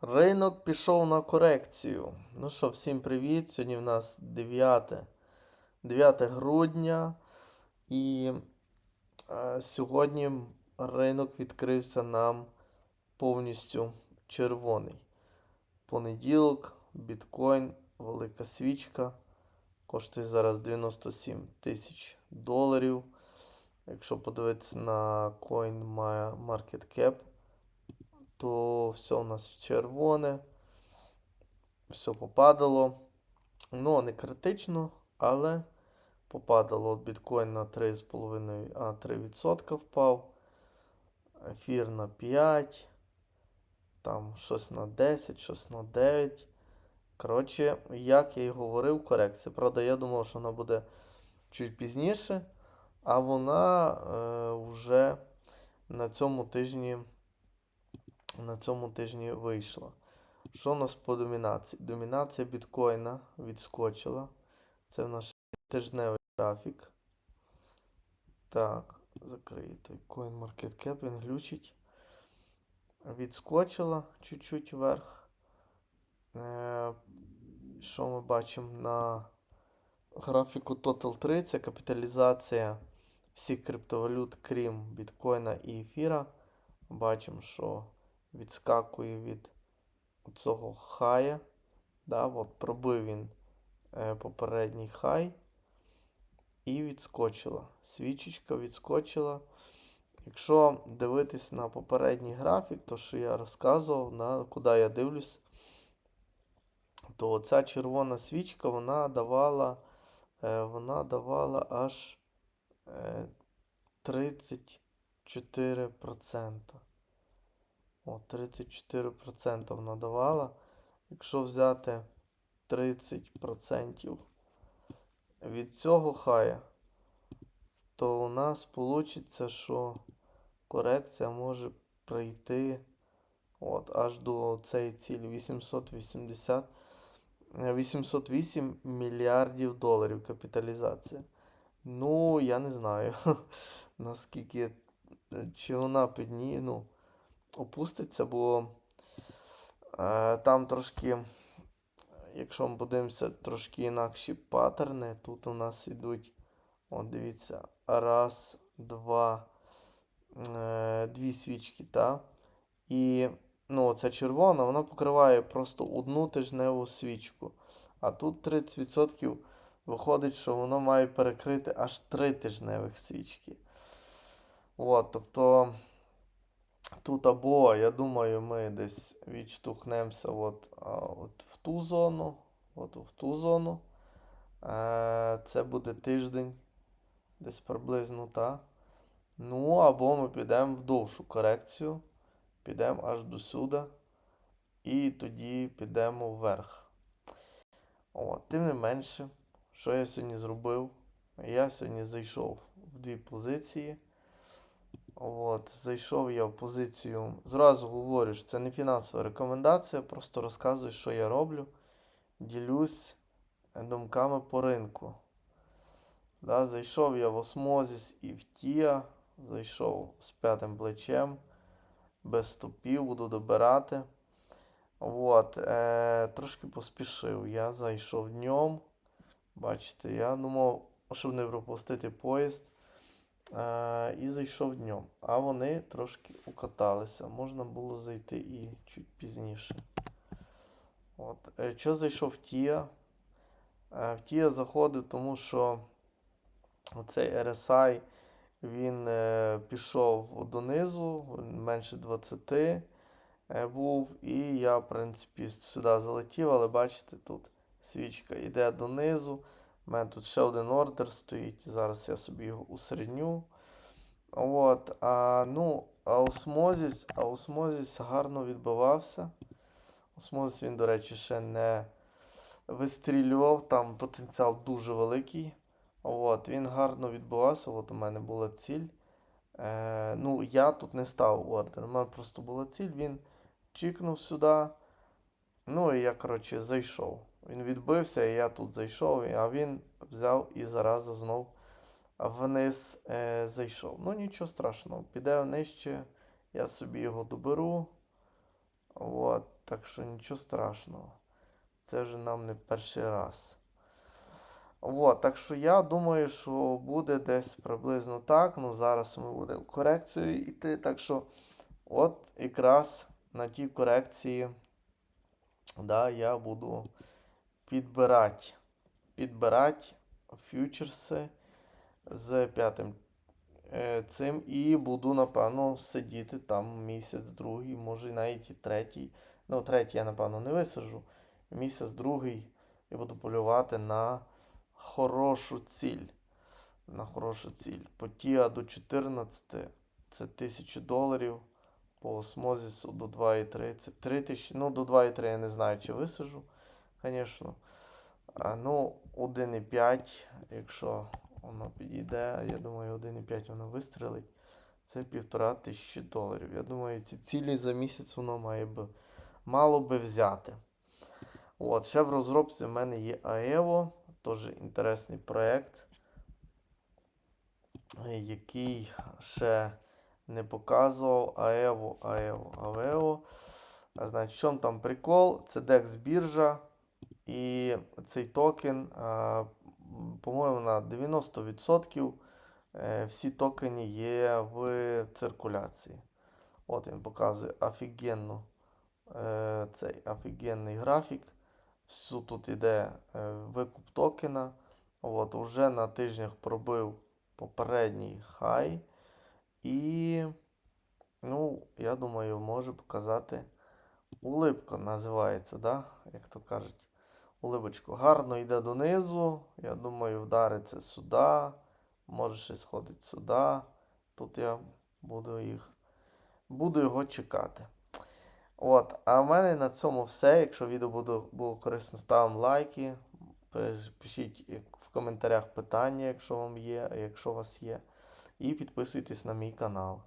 Ринок пішов на корекцію. Ну що, всім привіт. Сьогодні в нас 9, 9 грудня. І е, сьогодні ринок відкрився нам повністю червоний. Понеділок, біткоін, велика свічка. Коштує зараз 97 тисяч доларів. Якщо подивитися на CoinMarketCap, то все у нас червоне. Все попадало. Ну, не критично, але попадало от біткоін на 3,5, а 3% впав. Ефір на 5. Там щось на 10, щось на 9. Коротше, як я і говорив, корекція. Правда, я думав, що вона буде чуть пізніше, а вона е, вже на цьому тижні на цьому тижні вийшла. Що у нас по домінації? Домінація біткоїна відскочила. Це в наш тижневий графік. Так, закрию той CoinMarketCap, він глючить. Відскочила чуть-чуть вверх. Е, що ми бачимо на графіку Total 3? Це капіталізація всіх криптовалют, крім біткоїна і ефіра. Бачимо, що відскакує від цього хая. Да, от пробив він е, попередній хай. І відскочила. Свічечка відскочила. Якщо дивитись на попередній графік, то що я розказував, на куди я дивлюсь, то ця червона свічка вона давала, е, вона давала аж е, 34%. О, 34% вона давала. Якщо взяти 30% від цього хая, то у нас вийде, що корекція може прийти от, аж до цієї цілі 880, е, 808 мільярдів доларів капіталізація. Ну, я не знаю, наскільки, чи вона підні, ну, опуститься, бо е, там трошки, якщо ми подивимося, трошки інакші паттерни. Тут у нас йдуть, от дивіться, раз, два, е, дві свічки, та? І ну, ця червона, вона покриває просто одну тижневу свічку. А тут 30% виходить, що воно має перекрити аж три тижневих свічки. От, тобто. Тут або, я думаю, ми десь відштовхнемося от, от в ту зону. От в ту зону. Е, Це буде тиждень. Десь приблизно, так. Ну, або ми підемо в довшу корекцію. Підемо аж до сюди. І тоді підемо вверх. От, тим не менше, що я сьогодні зробив? Я сьогодні зайшов в дві позиції. От, зайшов я в позицію. Зразу говорю, що це не фінансова рекомендація, просто розказую, що я роблю. Ділюсь е, думками по ринку. Да, зайшов я в осмозіс і в Тія. Зайшов з п'ятим плечем. Без стопів, буду добирати. От, е, трошки поспішив. Я зайшов днем. Бачите, я думав, щоб не пропустити поїзд. Е, і зайшов днем. А вони трошки укаталися. Можна було зайти і чуть пізніше. От. Е, Що зайшов в Тія? Е, В Тія заходив, тому що оцей RSI він е, пішов донизу, менше 20 е, був. І я, в принципі, сюди залетів, але бачите, тут свічка йде донизу. У мене тут ще один ордер стоїть. Зараз я собі його усередню. От, а, ну, осмозіс, а гарно відбивався. Осмозіс він, до речі, ще не вистрілював, там потенціал дуже великий. От, він гарно відбивався. От у мене була ціль. Е, ну, я тут не став ордер. У мене просто була ціль, він чікнув сюди. Ну, і я, коротше, зайшов. Він відбився, і я тут зайшов, а він взяв і зараза знов вниз е, зайшов. Ну, нічого страшного, піде нижче, я собі його доберу. От. Так що нічого страшного. Це вже нам не перший раз. От, так що я думаю, що буде десь приблизно так. Ну, зараз ми будемо корекцію йти. Так що, от якраз на тій корекції, да, я буду підбирати. Підбирати фьючерси з п'ятим е, цим і буду, напевно, сидіти там місяць, другий, може навіть і третій. Ну, третій я, напевно, не висаджу. Місяць, другий і буду полювати на хорошу ціль. На хорошу ціль. Потія до 14 це 1000 доларів. По осмозісу до 2,3 це 3000. Ну, до 2,3 я не знаю, чи висажу, звісно. Ну, 1,5, якщо воно підійде, я думаю, 1,5 воно вистрелить. Це 1500 доларів. Я думаю, ці цілі за місяць воно має би, мало би взяти. От, ще в розробці в мене є Aevo, теж інтересний проєкт, який ще не показував. Aevo, Aevo, Aevo. А, Значить, в чому там прикол? Це DEX біржа. І цей токен, по-моєму, на 90% е, всі токени є в циркуляції. От він показує офігенну, е, цей офігенний графік. Всю тут йде е, викуп токена. От, уже на тижнях пробив попередній хай. І, ну, я думаю, може показати улипка називається, да? як то кажуть. Улибочку гарно йде донизу. Я думаю, вдариться сюди. Може ще сходить сюди. Тут я буду їх. Буду його чекати. От, а в мене на цьому все. Якщо відео буде, було корисно, ставимо лайки. Пишіть в коментарях питання, якщо вам є, якщо у вас є. І підписуйтесь на мій канал.